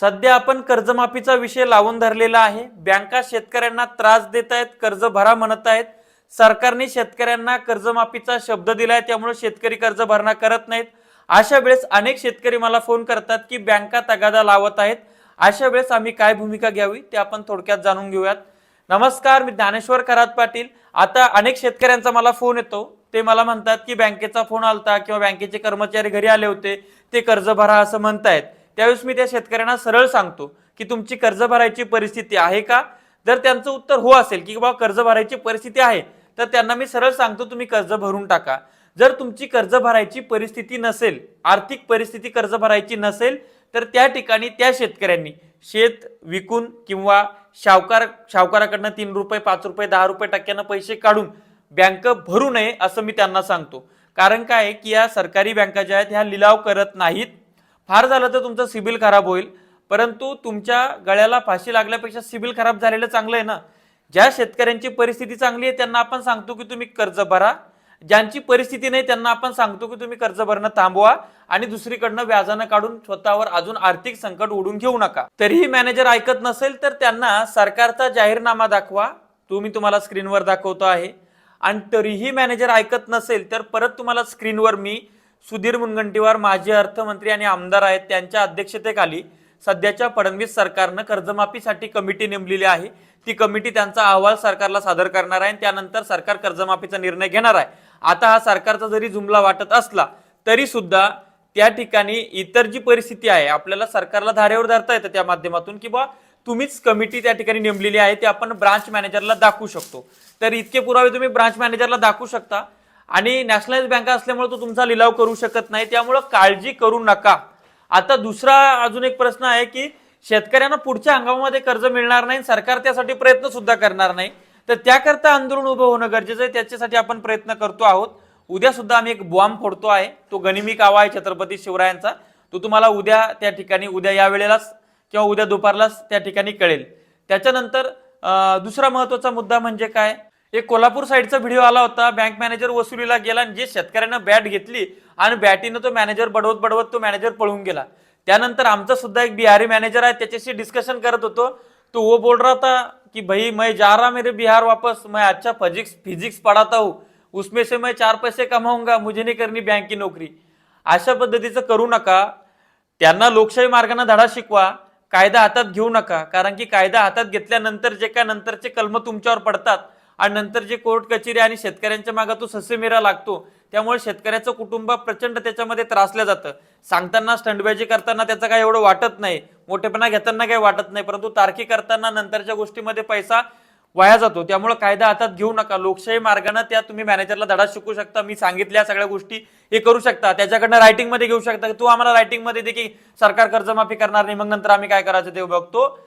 सध्या आपण कर्जमाफीचा विषय लावून धरलेला आहे. बँका शेतकऱ्यांना त्रास देत आहेत कर्ज भरा म्हणत आहेत सरकारने शेतकऱ्यांना कर्जमाफीचा शब्द दिलाय त्यामुळे शेतकरी कर्ज भरणा करत नाहीत. अशा वेळेस अनेक शेतकरी मला फोन करतात की बँका तगादा लावत आहेत. अशा वेळेस आम्ही काय भूमिका घ्यावी ते आपण थोडक्यात जाणून घेऊयात. नमस्कार मी ज्ञानेश्वर खरात पाटील. आता अनेक शेतकऱ्यांचा मला फोन येतो. ते मला म्हणतात की बँकेचा फोन आलता किंवा बँकेचे कर्मचारी घरी आले होते. ते कर्ज भरा असं म्हणतायत. त्यावेळेस मी त्या शेतकऱ्यांना सरळ सांगतो की तुमची कर्ज भरायची परिस्थिती आहे का? जर त्यांचं उत्तर हो असेल की बाबा कर्ज भरायची परिस्थिती आहे तर त्यांना मी सरळ सांगतो तुम्ही कर्ज भरून टाका. जर तुमची कर्ज भरायची परिस्थिती नसेल आर्थिक परिस्थिती कर्ज भरायची नसेल तर त्या ठिकाणी त्या शेतकऱ्यांनी शेत विकून किंवा शावकार शावकाराकडनं तीन रुपये पाच रुपये दहा रुपये टक्क्यानं पैसे काढून बँक भरू नये असं मी त्यांना सांगतो. कारण काय आहे की या सरकारी बँका ज्या आहेत ह्या लिलाव करत नाहीत. फार झालं तर तुमचं सिबिल खराब होईल. परंतु तुमच्या गळ्याला फाशी लागल्यापेक्षा सिबिल खराब झालेलं चांगलं आहे ना? ज्या शेतकऱ्यांची परिस्थिती चांगली आहे त्यांना आपण सांगतो की तुम्ही कर्ज भरा. ज्यांची परिस्थिती नाही त्यांना आपण सांगतो की तुम्ही कर्ज भरणं थांबवा. आणि दुसरीकडनं व्याजानं काढून स्वतःवर अजून आर्थिक संकट ओढून घेऊ नका. तरीही मॅनेजर ऐकत नसेल तर त्यांना सरकारचा जाहीरनामा दाखवा. तो मी तुम्हाला स्क्रीनवर दाखवतो आहे. आणि तरीही मॅनेजर ऐकत नसेल तर परत तुम्हाला स्क्रीनवर मी सुधीर मुनगंटीवार माजी अर्थमंत्री आणि आमदार आहेत. त्यांच्या अध्यक्षतेखाली सध्याच्या फडणवीस सरकारनं कर्जमाफीसाठी कमिटी नेमलेली आहे. ती कमिटी त्यांचा अहवाल सरकारला सादर करणार आहे आणि त्यानंतर सरकार कर्जमाफीचा निर्णय घेणार आहे. आता हा सरकारचा जरी जुमला वाटत असला तरी सुद्धा त्या ठिकाणी इतर जी परिस्थिती आहे आपल्याला सरकारला धारेवर धरता येतं त्या माध्यमातून की बा तुम्हीच कमिटी त्या ठिकाणी नेमलेली आहे ते आपण ब्रांच मॅनेजरला दाखवू शकतो. तर इतके पुरावे तुम्ही ब्रांच मॅनेजरला दाखवू शकता. आणि नॅशनलाइज बँका असल्यामुळे तो तुमचा लिलाव करू शकत नाही. त्यामुळं काळजी करू नका. आता दुसरा अजून एक प्रश्न आहे की शेतकऱ्यांना पुढच्या हंगामामध्ये कर्ज मिळणार नाही सरकार त्यासाठी प्रयत्न सुद्धा करणार नाही. तर त्याकरता आंदोलन उभं होणं गरजेचं आहे. त्याच्यासाठी आपण प्रयत्न करतो आहोत. उद्या सुद्धा आम्ही एक बॉम्ब फोडतो आहे. तो गनिमी कावा आहे छत्रपती शिवरायांचा. तो तुम्हाला उद्या त्या ठिकाणी उद्या या वेळेलाच किंवा उद्या दुपारलाच त्या ठिकाणी कळेल. त्याच्यानंतर दुसरा महत्त्वाचा मुद्दा म्हणजे काय? एक कोल्हापूर साईडचा व्हिडिओ आला होता. बँक मॅनेजर वसुलीला गेला आणि जे शेतकऱ्यांना बॅट घेतली आणि बॅटीनं तो मॅनेजर बडवत बडवत तो मॅनेजर पळून गेला. त्यानंतर आमचा सुद्धा एक बिहारी मॅनेजर आहे त्याच्याशी डिस्कशन करत होतो. तो वो बोल रहा था कि भाई मैं जा रहा मेरे बिहार वापस. मैं अच्छा फिजिक्स फिजिक्स पढ़ाता हूँ. उसमें से मैं चार पैसे कमाऊंगा. मुझे नहीं करनी बँक की नोकरी. अशा पद्धतीचं करू नका. त्यांना लोकशाही मार्गाने धडा शिकवा. कायदा हातात घेऊ नका. कारण की कायदा हातात घेतल्यानंतर जे काय नंतरचे कलम तुमच्यावर पडतात आणि नंतर जे कोर्ट कचेरी आणि शेतकऱ्यांच्या मागे तो ससेमिरा लागतो त्यामुळे शेतकऱ्याचं कुटुंब प्रचंड त्याच्यामध्ये त्रासलं जातं. सांगताना स्टंडबाजी करताना त्याचं काय एवढं वाटत नाही. मोठेपणा घेताना काही वाटत नाही परंतु तारखी करताना नंतरच्या गोष्टीमध्ये पैसा वाया जातो. त्यामुळे कायदा हातात घेऊ नका. लोकशाही मार्गाने त्या तुम्ही मॅनेजरला धडा शिकू शकता. मी सांगितल्या सगळ्या गोष्टी हे करू शकता. त्याच्याकडनं रायटिंगमध्ये घेऊ शकता. की तू आम्हाला रायटिंगमध्ये दे की सरकार कर्जमाफी करणार नाही. मग नंतर आम्ही काय करायचं ते बघतो.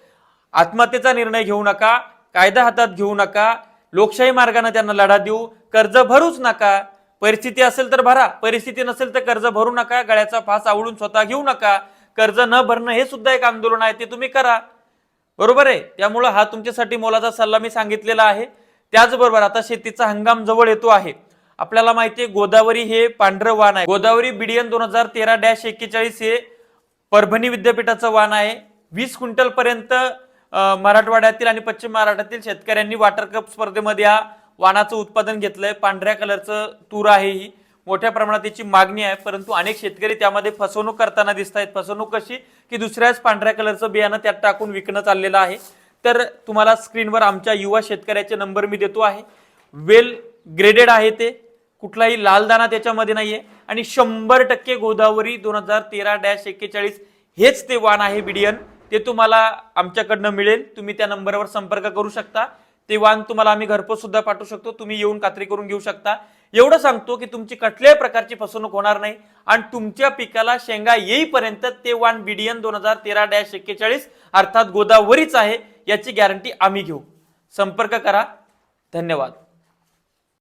आत्महत्येचा निर्णय घेऊ नका. कायदा हातात घेऊ नका. लोकशाही मार्गाने त्यांना लढा देऊ. कर्ज भरूच नका. परिस्थिती असेल तर भरा. परिस्थिती नसेल तर कर्ज भरू नका. गळ्याचा फास आवडून स्वतः घेऊ नका. कर्ज न भरणं हे सुद्धा एक आंदोलन आहे ते तुम्ही करा. बरोबर आहे? त्यामुळं हा तुमच्यासाठी मोलाचा सल्ला मी सांगितलेला आहे. त्याचबरोबर आता शेतीचा हंगाम जवळ येतो आहे. आपल्याला माहिती आहे गोदावरी हे पांढरं वाण आहे. गोदावरी बीडीएन दोन हजार तेरा डॅश एक्केचाळीस हे परभणी विद्यापीठाचं वाण आहे. वीस क्विंटल पर्यंत मराठवाड्यातील आणि पश्चिम महाराष्ट्रातील शेतकऱ्यांनी वॉटर कप स्पर्धेमध्ये या वाणाचं उत्पादन घेतलंय. पांढऱ्या कलरचं तूर आहे ही. मोठ्या प्रमाणात त्याची मागणी आहे परंतु अनेक शेतकरी त्यामध्ये फसवणूक करताना दिसत आहेत फसवणूक कशी? की दुसऱ्याच पांढऱ्या कलरचं बियाणं त्यात टाकून विकणं चाललेलं आहे. तर तुम्हाला स्क्रीनवर आमच्या युवा शेतकऱ्याचे नंबर मी देतो आहे. वेल ग्रेडेड आहे ते. कुठलाही लालदाना त्याच्यामध्ये नाहीये. आणि शंभर टक्के गोदावरी दोन हजार तेरा डॅश एक्केचाळीस हेच ते वाण आहे बिडियन. ते तुम्हाला आमच्याकडनं मिळेल. तुम्ही त्या नंबरवर संपर्क करू शकता. ते वाण तुम्हाला आम्ही घरपोच सुद्धा पाठवू शकतो. तुम्ही येऊन खात्री करून घेऊ शकता. एवढं सांगतो की तुमची कुठल्याही प्रकारची फसवणूक होणार नाही. आणि तुमच्या पिकाला शेंगा येईपर्यंत ते वाण बीडीएन दोन हजार तेरा डॅश एक्केचाळीस अर्थात गोदावरीच आहे याची गॅरंटी आम्ही घेऊ. संपर्क करा. धन्यवाद.